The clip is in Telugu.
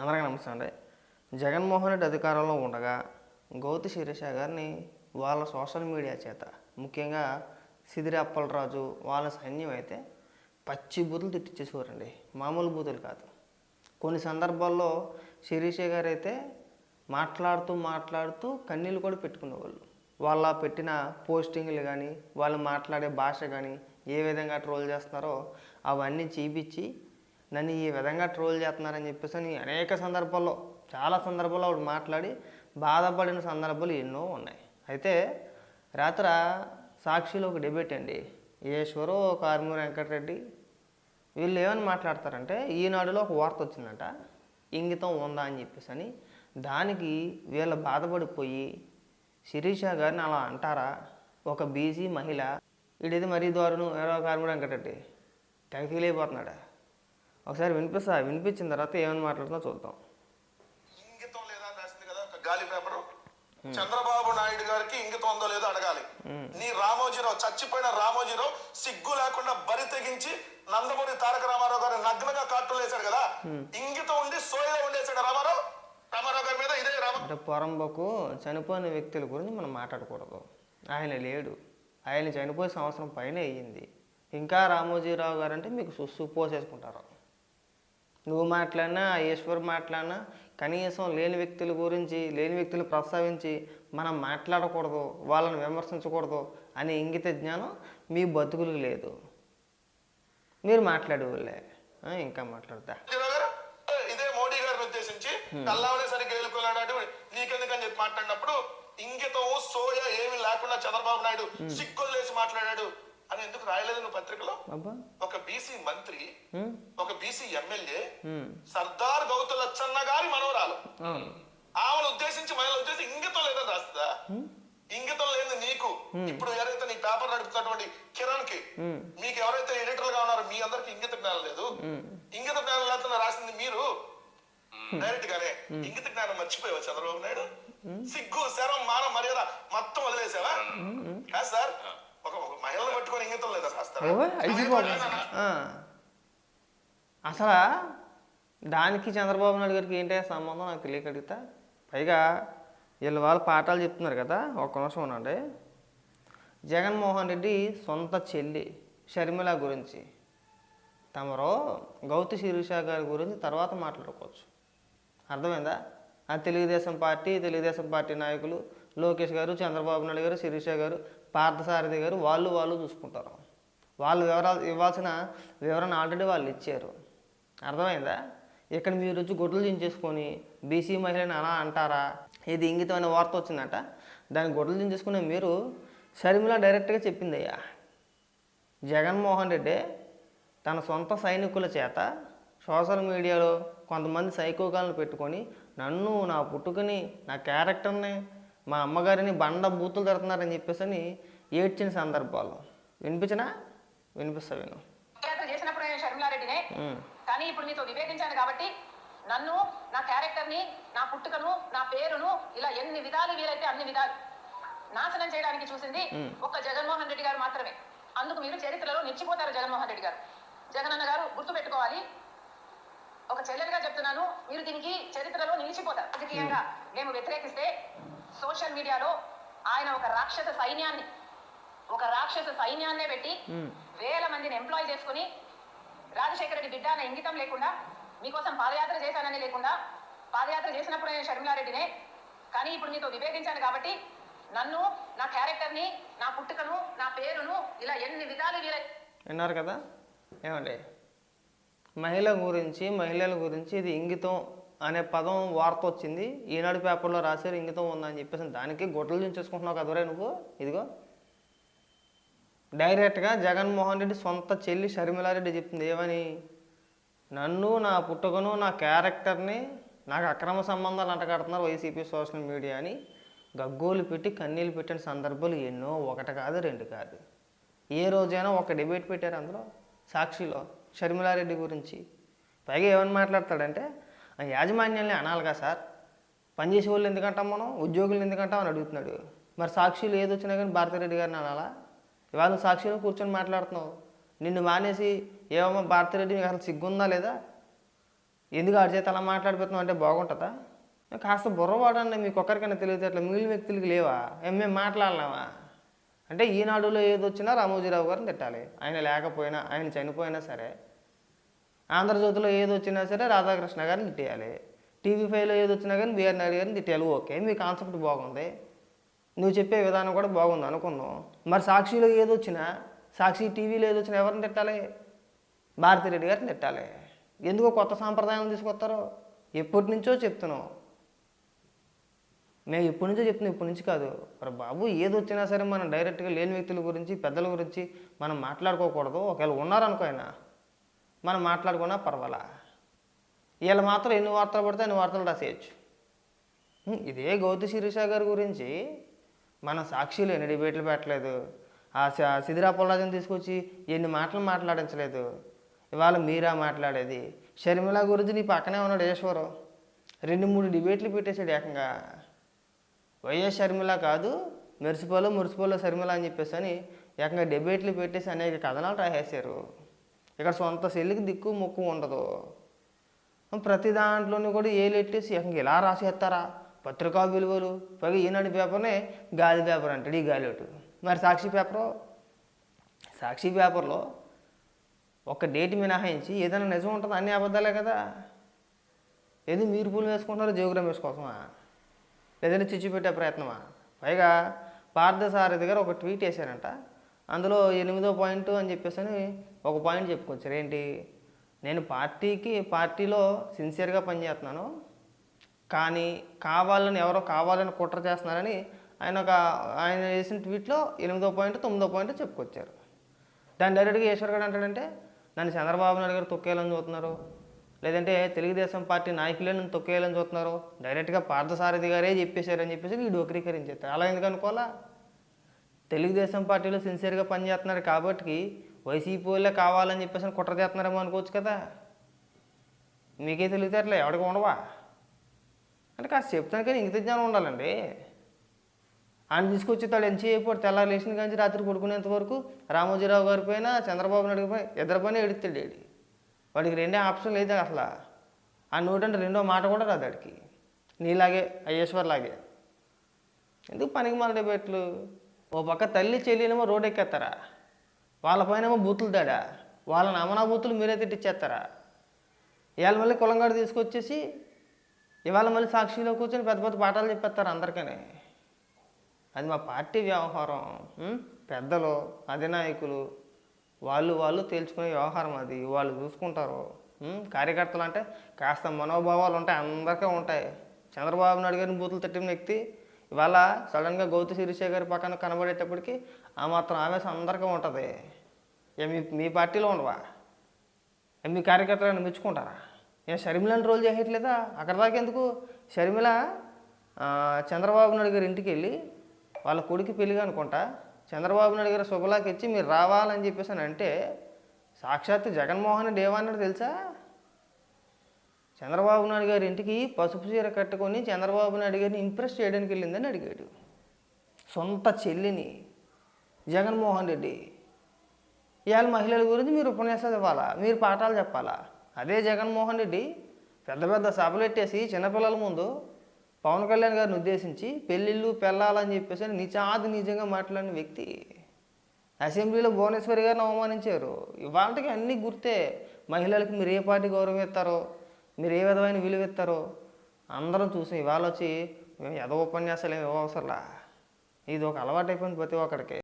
అందరికీ నమస్తే అండి. జగన్మోహన్ రెడ్డి అధికారంలో ఉండగా గౌతి శిరీష గారిని వాళ్ళ సోషల్ మీడియా చేత ముఖ్యంగా సిదిరి అప్పలరాజు వాళ్ళ సైన్యం అయితే పచ్చి బూతులు తిట్టించేసేవారండి మామూలు బూతులు కాదు. కొన్ని సందర్భాల్లో శిరీష గారు అయితే మాట్లాడుతూ మాట్లాడుతూ కన్నీళ్ళు కూడా పెట్టుకునేవాళ్ళు. వాళ్ళ పెట్టిన పోస్టింగ్లు కానీ వాళ్ళు మాట్లాడే భాష కానీ ఏ విధంగా ట్రోల్ చేస్తున్నారో అవన్నీ చూపించి నన్ను ఈ విధంగా ట్రోల్ చేస్తున్నారని చెప్పేసి అని అనేక సందర్భాల్లో చాలా సందర్భాల్లో ఆవిడ మాట్లాడి బాధపడిన సందర్భాలు ఎన్నో ఉన్నాయి. అయితే రాత్ర సాక్షిలో ఒక డిబేట్ అండి. ఈశ్వరు కార్మూరి వెంకటరెడ్డి వీళ్ళు ఏమని మాట్లాడతారంటే ఈనాడులో ఒక వార్త వచ్చిందంట ఇంగితం ఉందా అని చెప్పేసి అని. దానికి వీళ్ళు బాధపడిపోయి శిరీష గారిని అలా అంటారా? ఒక బీసీ మహిళ వీడిది మరీ దారుణం ఎవరో కార్మికుడు వెంకటరెడ్డి తెగ ఫీల్ అయిపోతున్నాడా ఒకసారి వినిపిస్తా వినిపించిన తర్వాత ఏమని మాట్లాడుతుందో చూద్దాం. ఇంగితం లేదా రాసింది కదా ఒక గాలి పేపర్. చంద్రబాబు నాయుడు గారికి ఇంగితం ఉందో లేదో అడగాలి. నీ రామోజీరావు చచ్చిపోయిన రామోజీరావు సిగ్గు లేకుండా బరి తెగించి నందమూరి తారక రామారావు గారు నగ్నగా కార్టూన్ వేశాడు కదా. ఇంగితం ఉండి సోయలో ఉండేశాడు రామారావు. రామారావు గారి మీద ఇదే రామ. అంటే పొరంబకు చనిపోయిన వ్యక్తుల గురించి మనం మాట్లాడకూడదు. ఆయన లేడు. ఆయన చనిపోయి సంవత్సరం పైన అయ్యింది. ఇంకా రామోజీరావు గారు అంటే మీకు సుస్సు పోసేసుకుంటారు నువ్వు మాట్లాడినా ఈశ్వర్ మాట్లాడినా కనీసం లేని వ్యక్తుల గురించి లేని వ్యక్తులు ప్రస్తావించి మనం మాట్లాడకూడదు వాళ్ళని విమర్శించకూడదు అనే ఇంగిత జ్ఞానం మీ బతుకులకు లేదు. మీరు మాట్లాడేవాళ్ళే ఇంకా మాట్లాడతా. ఇదే మోడీ గారిని ఉద్దేశించి కల్లావనే సరిగ్గా ఎలుకున్నాడు నీకెందుకని చెప్పి మాట్లాడినప్పుడు ఇంగితం సోయ ఏమి లేకుండా చంద్రబాబు నాయుడు సిగ్గులేసి మాట్లాడాడు. అని ఎందుకు రాయలేదు నువ్వు పత్రికలో? అబ్బా. ఒక బీసీ మంత్రి ఒక బీసీ ఎమ్మెల్యే సర్దార్ గౌతు లచ్చన్న గారి మనవరాలు. ఆమెను ఉద్దేశించి మనల్ని ఉద్దేశించి ఇంగితం లేదని రాస్తుందా? ఇంగితం లేదు నీకు. ఇప్పుడు ఎవరైతే నీ పేపర్ నడుపుతున్నటువంటి కిరణ్కి మీకు ఎవరైతే ఎడిటర్గా ఉన్నారో మీ అందరికి ఇంగిత జ్ఞానం లేదు. ఇంగిత జ్ఞానం లేకుండా రాసింది మీరు? డైరెక్ట్ గానే ఇంగిత జ్ఞానం మర్చిపోయావా చంద్రబాబు నాయుడు? సిగ్గు శరం మాన మర్యాద మొత్తం వదిలేసావా? సార్? ఒక ఒక మహిళను పట్టుకొని ఇంగితం లేదా రాస్తారా ఓయ్, అయిపోయింది. ఆ. అసలు దానికి చంద్రబాబు నాయుడు గారికి ఏంటి సంబంధం? నాకు తెలియక అడుగుతా. పైగా వీళ్ళు వాళ్ళు పాఠాలు చెప్తున్నారు కదా ఒక్క నిమిషం ఉండండి. జగన్మోహన్ రెడ్డి సొంత చెల్లి షర్మిల గురించి తమరు గౌతి శిరీష గారి గురించి తర్వాత మాట్లాడుకోవచ్చు. అర్థమైందా? ఆ తెలుగుదేశం పార్టీ తెలుగుదేశం పార్టీ నాయకులు లోకేష్ గారు చంద్రబాబు నాయుడు గారు శిరీష గారు పార్థసారథి గారు వాళ్ళు వాళ్ళు చూసుకుంటారు. వాళ్ళు వివరాలు ఇవ్వాల్సిన వివరణ ఆల్రెడీ వాళ్ళు ఇచ్చారు. అర్థమైందా? ఇక్కడ మీరు వచ్చి గొడ్లు దించేసుకొని బీసీ మహిళని అలా అంటారా? ఇది ఇంగితమైన వార్త వచ్చిందట. దాన్ని గొడ్లు దించేసుకునే మీరు షర్మిల డైరెక్ట్గా చెప్పిందయ్యా. జగన్మోహన్ రెడ్డి తన సొంత సైనికుల చేత సోషల్ మీడియాలో కొంతమంది సైకోగాలను పెట్టుకొని నన్ను నా పుట్టుకని నా క్యారెక్టర్ని మా అమ్మగారిని బండ బూతులు తిడుతున్నారని చెప్పేసి అని ఏడ్చిన సందర్భాలు. వినిపించినా? వినిపిస్తా విను. చేసినప్పుడు నేను షర్మిలారెడ్డినే. ఉమ్, కానీ ఇప్పుడు నీతో విభేదించాను కాబట్టి నన్ను నా క్యారెక్టర్ని నా పుట్టుకను నా పేరును ఇలా ఎన్ని విధాలు వీలైతే అన్ని విధాలు నాశనం చేయడానికి చూసింది ఒక్క జగన్మోహన్ రెడ్డి గారు మాత్రమే. అందుకు మీరు చరిత్రలో నిలిచిపోతారు జగన్మోహన్ రెడ్డి గారు. జగనన్న గారు గుర్తు పెట్టుకోవాలి. ఒక చెల్లెలుగా చెప్తున్నాను మీరు దీనికి చరిత్రలో నిలిచిపోతారు. రాజకీయంగా మేము వ్యతిరేకిస్తే సోషల్ మీడియాలో ఆయన ఒక రాక్షస సైన్యాన్ని ఒక రాక్షస సైన్యాన్నే పెట్టి వేల మందిని ఎంప్లాయ్ చేసుకుని రాజశేఖర రెడ్డి బిడ్డ అనే ఇంగితం లేకుండా మీకోసం పాదయాత్ర చేశానని లేకుండా పాదయాత్ర చేసినప్పుడు నేను షర్మిలారెడ్డినే కానీ ఇప్పుడు మీతో విభేదించాను కాబట్టి నన్ను నా క్యారెక్టర్ని నా పుట్టుకను నా పేరును ఇలా ఎన్ని విధాలు వీలై విన్నారు కదా? ఏమండి? మహిళ గురించి మహిళల గురించి ఇది ఇంగితం అనే పదం వార్త వచ్చింది ఈనాడు పేపర్లో రాశారు ఇంగితం ఉందని చెప్పేసి దానికి గుట్టలు దించేసుకుంటున్నావు కదరే నువ్వు. ఇదిగో. డైరెక్ట్గా జగన్మోహన్ రెడ్డి సొంత చెల్లి షర్మిలారెడ్డి చెప్తుంది ఏమని? నన్ను నా పుట్టుకను నా క్యారెక్టర్ని నాకు అక్రమ సంబంధాలు అంటగడుతున్నారు వైసీపీ సోషల్ మీడియా అని గగ్గోలు పెట్టి కన్నీళ్ళు పెట్టిన సందర్భాలు ఎన్నో ఒకటి కాదు రెండు కాదు. ఏ రోజైనా ఒక డిబేట్ పెట్టారు అందులో సాక్షిలో షర్మిలారెడ్డి గురించి. పైగా ఏమని మాట్లాడతాడంటే యాజమాన్యాన్ని అనాలిగా సార్. పనిచేసే వాళ్ళు ఎందుకంటాం మనం? ఉద్యోగులు ఎందుకంటాం అని అడుగుతున్నాడు. మరి సాక్షులు ఏది వచ్చినా కానీ భారతిరెడ్డి గారిని అనాలా? ఇవాళ నువ్వు సాక్షిలో కూర్చొని మాట్లాడుతున్నావు. నిన్ను మానేసి ఏమో భారతిరెడ్డి నీకు అసలు సిగ్గుందా లేదా? ఎందుకు ఆడి చేత అలా మాట్లాడిపోతున్నావు అంటే బాగుంటుందా? కాస్త బుర్ర మీకు ఒక్కరికైనా తెలియదు అట్లా మిగిలిన వ్యక్తులకి లేవా? మేము మాట్లాడలేమా? అంటే ఈనాడులో ఏది వచ్చినా రామోజీరావు గారిని తిట్టాలి. ఆయన లేకపోయినా ఆయన చనిపోయినా సరే. ఆంధ్రజ్యోతిలో ఏది వచ్చినా సరే రాధాకృష్ణ గారిని తిట్టేయాలి. టీవీ ఫైవ్లో ఏది వచ్చినా కానీ బిఆర్ నాయుడు గారిని తిట్టేయాలి. ఓకే మీ కాన్సెప్ట్ బాగుంది. నువ్వు చెప్పే విధానం కూడా బాగుంది అనుకున్నావు. మరి సాక్షిలో ఏది వచ్చినా సాక్షి టీవీలో ఏది వచ్చినా ఎవరిని తిట్టాలి? భారతిరెడ్డి గారిని తిట్టాలి. ఎందుకో కొత్త సాంప్రదాయం తీసుకొస్తారో. ఎప్పటి నుంచో చెప్తున్నావు. మేము ఎప్పటి నుంచో చెప్తున్నాం ఇప్పటి నుంచి కాదు. మరి బాబు ఏది వచ్చినా సరే మనం డైరెక్ట్గా లేని వ్యక్తుల గురించి పెద్దల గురించి మనం మాట్లాడుకోకూడదు. ఒకవేళ ఉన్నారనుకో ఆయన. మనం మాట్లాడుకున్నా పర్వాలా? వీళ్ళు మాత్రం ఎన్ని వార్తలు పడితే అన్ని వార్తలు రాసేయచ్చు. ఇదే గౌతి శిరీష గారి గురించి. మన సాక్షిలో ఎన్ని డిబేట్లు పెట్టలేదు. ఆ స- సిదిరా పొల్లాజన్ తీసుకొచ్చి ఎన్ని మాటలు మాట్లాడించలేదు. ఇవాళ మీరా మాట్లాడేది. షర్మిల గురించి నీ పక్కనే ఉన్నాడు ఈశ్వరం. రెండు మూడు డిబేట్లు పెట్టేశాడు ఏకంగా. వైఎస్ షర్మిల కాదు మెరిసిపోలో మురిసిపోలో షర్మిల అని చెప్పేసి అని ఏకంగా డిబేట్లు పెట్టేసి అనేక కథనాలు రాసేశారు. ఇక్కడ సొంత సెల్లుకి దిక్కు ముక్కు ఉండదు. ప్రతి దాంట్లోనూ కూడా ఏలెట్టేసి ఏకంగా ఇలా రాసేస్తారా పత్రికా విలువలు పైగా ఈనాడు పేపర్నే గాలి పేపర్ అంటాడు ఈ గాలిటు మరి సాక్షి పేపరు? సాక్షి పేపర్లో ఒక డేట్ మినహాయించి ఏదైనా నిజం ఉంటుంది? అన్ని అబద్ధాలే కదా. ఏది మీరు పూలు వేసుకుంటున్నారో జోగ్రామ్ వేసుకోసమా లేదంటే చిచ్చు పెట్టే ప్రయత్నమా? పైగా పార్థసారథి గారు ఒక ట్వీట్ వేశారంట. అందులో ఎనిమిదో పాయింట్ అని చెప్పేసి అని ఒక పాయింట్ చెప్పుకోవచ్చు. ఏంటి నేను పార్టీకి పార్టీలో సిన్సియర్గా పనిచేస్తున్నాను. కానీ కావాలని ఎవరో కావాలని కుట్ర చేస్తున్నారని ఆయన ఒక ఆయన వేసిన ట్వీట్లో ఎనిమిదో పాయింట్ తొమ్మిదో పాయింట్ చెప్పుకొచ్చారు. దాన్ని డైరెక్ట్గా ఈశ్వర్ గారు అంటాడంటే నన్ను చంద్రబాబు నాయుడు గారు తొక్కేయాలని చూస్తున్నారు. లేదంటే తెలుగుదేశం పార్టీ నాయకులే నన్ను తొక్కేయాలని చూస్తున్నారు. డైరెక్ట్గా పార్థసారథి గారే చెప్పేశారని చెప్పేసి వీడు వక్రీకరించేస్తారు. అలా ఎందుకు అనుకోవాలా? తెలుగుదేశం పార్టీలో సిన్సియర్గా పనిచేస్తున్నారు కాబట్టి వైసీపీ వాళ్ళే కావాలని చెప్పేసి కుట్ర చేస్తున్నారేమో అనుకోవచ్చు కదా. మీకే తెలివితేటలే ఎవరికి ఉండవా? అంటే కాస్త చెప్తాను కానీ ఇంగిత జ్ఞానం ఉండాలండి. ఆయన తీసుకొచ్చి తాడు ఎంత చేయకపోతే తెల్లారు లేచిన కానీ రాత్రి పడుకునేంత వరకు రామోజీరావు గారి పైన చంద్రబాబు నాయుడు పైన ఇద్దరు పైన ఎడుతాడు ఏడి వాడికి రెండే ఆప్షన్ లేదు అసలు. ఆ నోటంటే రెండో మాట కూడా రాదు వాడికి నీలాగే అయ్యేశ్వర్ లాగే ఎందుకు పనికి మన బెట్లు ఓ పక్క తల్లి చెల్లినేమో రోడ్ ఎక్కేస్తారా వాళ్ళపైనేమో బూతులు దాడా? వాళ్ళని అమనా బూతులు మీరే తిట్టిచ్చేస్తారా ఇవాళ మళ్ళీ కులంగాడు తీసుకొచ్చేసి ఇవాళ మళ్ళీ సాక్షిలో కూర్చొని పెద్ద పెద్ద పాఠాలు చెప్పేస్తారు అందరికీ అది మా పార్టీ వ్యవహారం పెద్దలు అధినాయకులు వాళ్ళు వాళ్ళు తేల్చుకునే వ్యవహారం అది. వాళ్ళు చూసుకుంటారు. కార్యకర్తలు అంటే కాస్త మనోభావాలు ఉంటాయి అందరికీ ఉంటాయి. చంద్రబాబు నాయుడు గారిని బూతులు తట్టిన వ్యక్తి ఇవాళ సడన్గా గౌతు శిరీష గారి పక్కన కనబడేటప్పటికి ఆ మాత్రం ఆవేశం అందరికీ ఉంటుంది. ఏ మీ మీ పార్టీలో ఉండవా? మీ కార్యకర్తలను మెచ్చుకుంటారా? ఏ షర్మిలని రోల్ చేయట్లేదా? అక్కడ దాకా ఎందుకు? షర్మిల చంద్రబాబు నాయుడు గారి ఇంటికి వెళ్ళి వాళ్ళ కొడుకు పెళ్ళిగా అనుకుంటా చంద్రబాబు నాయుడు గారు శుభలాకి ఇచ్చి మీరు రావాలని చెప్పేసి అని అంటే సాక్షాత్తు జగన్మోహన్ రెడ్డి ఏమన్నాడు తెలుసా? చంద్రబాబు నాయుడు గారి ఇంటికి పసుపు చీర కట్టుకొని చంద్రబాబు నాయుడు గారిని ఇంప్రెస్ చేయడానికి వెళ్ళిందని అడిగాడు. సొంత చెల్లిని జగన్మోహన్ రెడ్డి ఇవాళ మహిళల గురించి మీరు ఉపన్యాసాలు ఇవ్వాలా? మీరు పాఠాలు చెప్పాలా? అదే జగన్మోహన్ రెడ్డి పెద్ద పెద్ద సభలు పెట్టేసి చిన్నపిల్లల ముందు పవన్ కళ్యాణ్ గారిని ఉద్దేశించి పెళ్ళిళ్ళు పెళ్ళాలని చెప్పేసి నిజాది నిజంగా మాట్లాడిన వ్యక్తి. అసెంబ్లీలో భువనేశ్వరి గారిని అవమానించారు. ఇవాళకి అన్నీ గుర్తే. మహిళలకు మీరు ఏ పార్టీ గౌరవం ఇస్తారో? మీరు ఏ విధమైన విలువ ఇస్తారో అందరం చూసి ఇవాళ వచ్చి మేము ఎదో ఉపన్యాసాలు ఏమి ఇవ్వవసరంలా ఇది ఒక అలవాటు అయిపోయింది ప్రతి ఒక్కడికి.